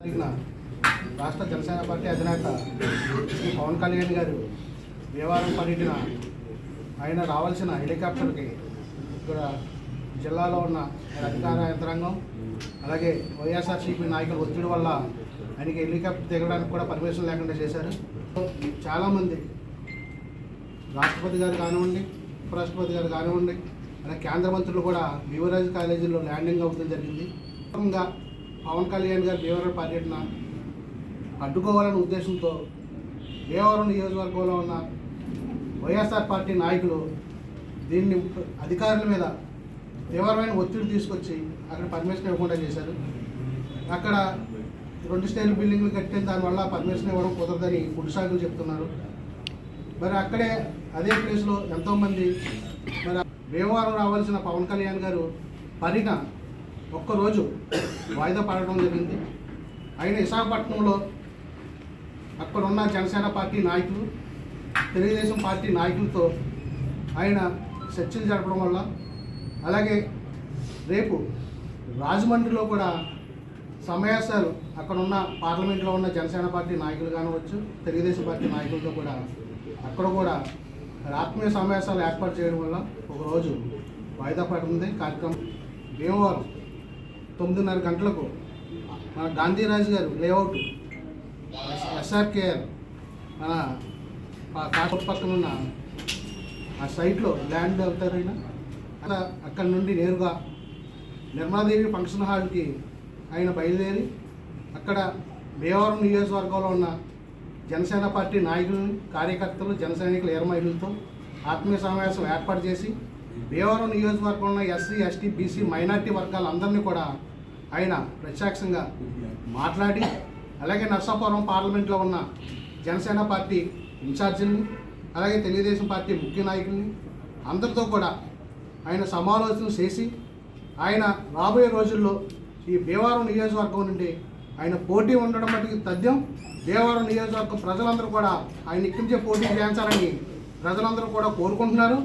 రాష్ట్ర జనసేన పార్టీ అధినేత శ్రీ పవన్ కళ్యాణ్ గారు భీమవరం పర్యటన ఆయన రావాల్సిన హెలికాప్టర్కి ఇక్కడ జిల్లాలో ఉన్న అధికార యంత్రాంగం అలాగే వైఎస్ఆర్సీపీ నాయకుల ఒత్తిడి వల్ల ఆయనకి హెలికాప్టర్ దిగడానికి కూడా పర్మిషన్ లేకుండా చేశారు. చాలామంది రాష్ట్రపతి గారు కానివ్వండి ఉపరాష్ట్రపతి గారు కానివ్వండి అలాగే కేంద్ర మంత్రులు కూడా యువరాజ్ కాలేజీలో ల్యాండింగ్ అవ్వడం జరిగింది. పవన్ కళ్యాణ్ గారి భీమవరం పర్యటన అడ్డుకోవాలనే ఉద్దేశంతో భీమవరం నియోజకవర్గంలో ఉన్న వైఎస్ఆర్ పార్టీ నాయకులు దీన్ని అధికారుల మీద తీవ్రమైన ఒత్తిడి తీసుకొచ్చి అక్కడ పర్మిషన్ ఇవ్వకుండా చేశారు. అక్కడ రెండు స్టైల్ బిల్డింగ్లు కట్టిన దానివల్ల పర్మిషన్ ఇవ్వడం కుదరదని ఫుడ్ షాకులు చెప్తున్నారు. మరి అక్కడే అదే ప్లేస్లో ఎంతోమంది మరి భీమవరం రావాల్సిన పవన్ కళ్యాణ్ గారు పర్యటన ఒక్కరోజు వాయిదా పడడం జరిగింది. ఆయన విశాఖపట్నంలో అక్కడ ఉన్న జనసేన పార్టీ నాయకులు తెలుగుదేశం పార్టీ నాయకులతో ఆయన చర్చలు జరపడం వల్ల అలాగే రేపు రాజమండ్రిలో కూడా సమావేశాలు అక్కడ ఉన్న పార్లమెంట్లో ఉన్న జనసేన పార్టీ నాయకులు కానివచ్చు తెలుగుదేశం పార్టీ నాయకులతో కూడా అక్కడ కూడా ఆత్మీయ సమావేశాలు ఏర్పాటు చేయడం వల్ల ఒకరోజు వాయిదా పడుతుంది. కార్యక్రమం భీమవరం తొమ్మిదిన్నర గంటలకు మన గాంధీరాజు గారు లేఅవుట్ ఎస్ఆర్కేఆర్ మన కాకపోతే పక్కన ఉన్న ఆ సైట్లో ల్యాండ్ అవుతారు ఆయన అలా అక్కడి నుండి నేరుగా నిర్మలాదేవి ఫంక్షన్ హాల్కి ఆయన బయలుదేరి అక్కడ భీమవరం నియోజకవర్గంలో ఉన్న జనసేన పార్టీ నాయకులను కార్యకర్తలు జన సైనికుల ఎరమైలతో ఆత్మీయ సమావేశం ఏర్పాటు చేసి భీమవరం నియోజకవర్గంలో ఉన్న ఎస్సీ ఎస్టీ బీసీ మైనార్టీ వర్గాలందరినీ కూడా ఆయన ప్రత్యక్షంగా మాట్లాడి అలాగే నర్సాపురం పార్లమెంట్లో ఉన్న జనసేన పార్టీ ఇన్ఛార్జీలని అలాగే తెలుగుదేశం పార్టీ ముఖ్య నాయకుల్ని అందరితో కూడా ఆయన సమాలోచన చేసి ఆయన రాబోయే రోజుల్లో ఈ భీమవరం నియోజకవర్గం నుండి ఆయన పోటీ ఉండడం మటుకు తథ్యం. భీమవరం నియోజకవర్గం ప్రజలందరూ కూడా ఆయన ఇక్కడి నుంచే పోటీ చేయించాలని ప్రజలందరూ కూడా కోరుకుంటున్నారు.